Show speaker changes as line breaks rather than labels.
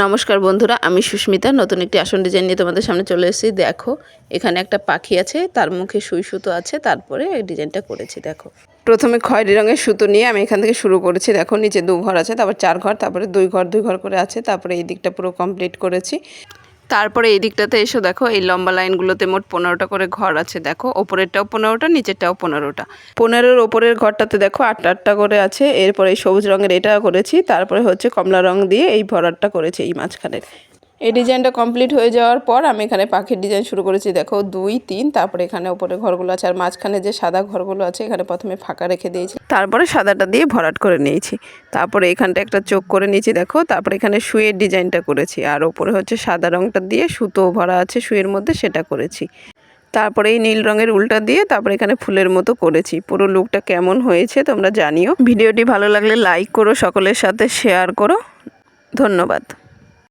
নমস্কার বন্ধুরা, আমি সুস্মিতা। নতুন একটি আসন ডিজাইন নিয়ে তোমাদের সামনে চলে এসেছি। দেখো, এখানে একটা পাখি আছে, তার মুখে সুই সুতো আছে, তারপরে এই ডিজাইনটা করেছি, দেখো। প্রথমে খয়েরি রঙের সুতো নিয়ে আমি এখান থেকে শুরু করেছি, দেখো, নিচে দু ঘর আছে, তারপর চার ঘর, তারপরে দুই ঘর দুই ঘর করে আছে, তারপরে এই দিকটা পুরো কমপ্লিট করেছি। তারপরে এই দিকটাতে এসো, দেখো, এই লম্বা লাইনগুলোতে মোট পনেরোটা করে ঘর আছে, দেখো, ওপরেরটাও পনেরোটা, নিচেরটাও পনেরোটা। পনেরোর ওপরের ঘরটাতে দেখো, আটটা আটটা করে আছে, এরপরে সবুজ রঙের এটা করেছি, তারপরে হচ্ছে কমলা রং দিয়ে এই ভরাটটা করেছি এই মাঝখানের। এই ডিজাইনটা কমপ্লিট হয়ে যাওয়ার পর আমি এখানে পাখির ডিজাইন শুরু করেছি। দেখো, দুই, তিন, তারপরে এখানে ওপরে ঘরগুলো আছে। আর মাঝখানে যে সাদা ঘরগুলো আছে, এখানে প্রথমে ফাঁকা রেখে দিয়েছি। তারপরে সাদাটা দিয়ে ভরাট করে নিয়েছি। তারপরে এখানটা একটা চোখ করে নিয়েছি, দেখো। তারপরে এখানে শুয়ের ডিজাইনটা করেছি। আর ওপরে হচ্ছে সাদা রঙটা দিয়ে সুতো ভরা আছে শুয়ের মধ্যে, সেটা করেছি। তারপরে এই নীল রঙের উল্টা দিয়ে তারপরে এখানে ফুলের মতো করেছি। পুরো লুকটা কেমন হয়েছে তোমরা জানিও। ভিডিওটি ভালো লাগলে লাইক করো, সকলের সাথে শেয়ার করো। ধন্যবাদ।